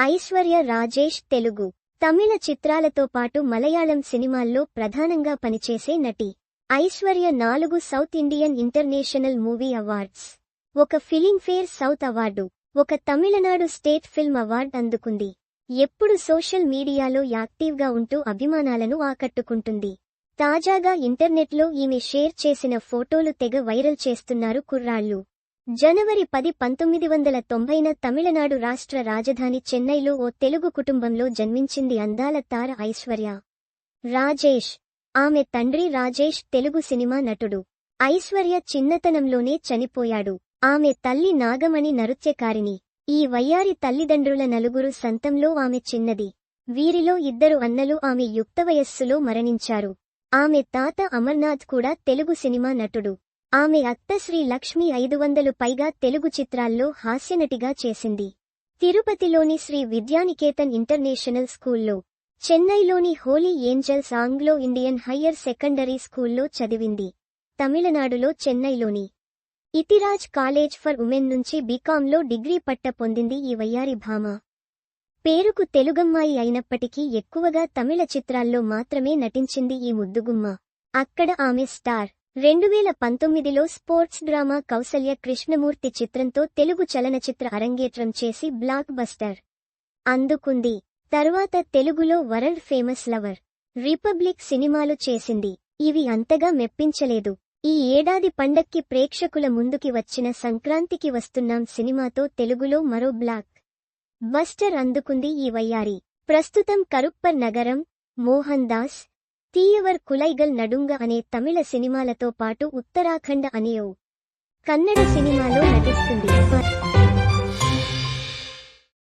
ఐశ్వర్య రాజేష్ తెలుగు. తమిళ చిత్రాలతో పాటు మలయాళం సినిమాల్లో ప్రధానంగా పనిచేసే నటి. ఐశ్వర్య నాలుగు south Indian international movie awards. ఒక ఫిలింఫేర్ సౌత్ అవార్డు. ఒక తమిళనాడు స్టేట్ ఫిల్మ్ అవార్డ్ అందుకుంది. ఎప్పుడు సోషల్ మీడియాలో యాక్టివ్గా ఉంటూ అభిమానాలను ఆకట్టుకుంటుంది. తాజాగా ఇంటర్నెట్లో ఈమె షేర్ చేసిన ఫోటోలు తెగ వైరల్ చేస్తున్నారు కుర్రాళ్ళు. జనవరి పది పంతొమ్మిది వందల తొంభైన తమిళనాడు రాష్ట్ర రాజధాని చెన్నైలో ఓ తెలుగు కుటుంబంలో జన్మించింది అందాల తార ఐశ్వర్య. రాజేష్. ఆమె తండ్రి రాజేష్ తెలుగు సినిమా నటుడు. ఐశ్వర్య చిన్నతనంలోనే చనిపోయాడు. ఆమె తల్లి నాగమణి నృత్యకారిణి. ఈ వయ్యారి తల్లిదండ్రుల నలుగురు సంతంలో ఆమె చిన్నది. వీరిలో ఇద్దరు అన్నలు ఆమె యుక్త వయస్సులో మరణించారు. ఆమె తాత అమర్నాథ్ కూడా తెలుగు సినిమా నటుడు. ఆమె అత్త శ్రీ లక్ష్మి ఐదు వందలు పైగా తెలుగు చిత్రాల్లో హాస్యనటిగా చేసింది. తిరుపతిలోని శ్రీ విద్యానికేతన్ ఇంటర్నేషనల్ స్కూల్లో చెన్నైలోని Holy Angels Anglo Indian higher secondary స్కూల్లో చదివింది. తమిళనాడులో చెన్నైలోని ఇతిరాజ్ కాలేజ్ ఫర్ ఉమెన్ నుంచి బీకాంలో డిగ్రీ పట్ట పొందింది ఈ వయ్యారి భామ. పేరుకు తెలుగమ్మాయి అయినప్పటికీ ఎక్కువగా తమిళ చిత్రాల్లో మాత్రమే నటించింది ఈ ముద్దుగుమ్మ. అక్కడ ఆమె స్టార్. రెండు వేల పంతొమ్మిదిలో స్పోర్ట్స్ డ్రామా కౌసల్య కృష్ణమూర్తి చిత్రంతో తెలుగు చలనచిత్ర అరంగేట్రం చేసి బ్లాక్ బస్టర్. అందుకుంది. తరువాత తెలుగులో వరల్డ్ ఫేమస్ లవర్. రిపబ్లిక్ సినిమాలు చేసింది. ఇవి అంతగా మెప్పించలేదు. ఈ ఏడాది పండక్కి ప్రేక్షకుల ముందుకి వచ్చిన సంక్రాంతికి వస్తున్నాం సినిమాతో తెలుగులో మరో బ్లాక్. బస్టర్ అందుకుంది ఈ వయ్యారి. ప్రస్తుతం కరుప్పర్ నగరం మోహన్ దాస్ తీయవర్ కులైగల్ నడుంగ అనే తమిళ సినిమాలతో పాటు ఉత్తరాఖండ అనే ఓ కన్నడ సినిమాలో నటి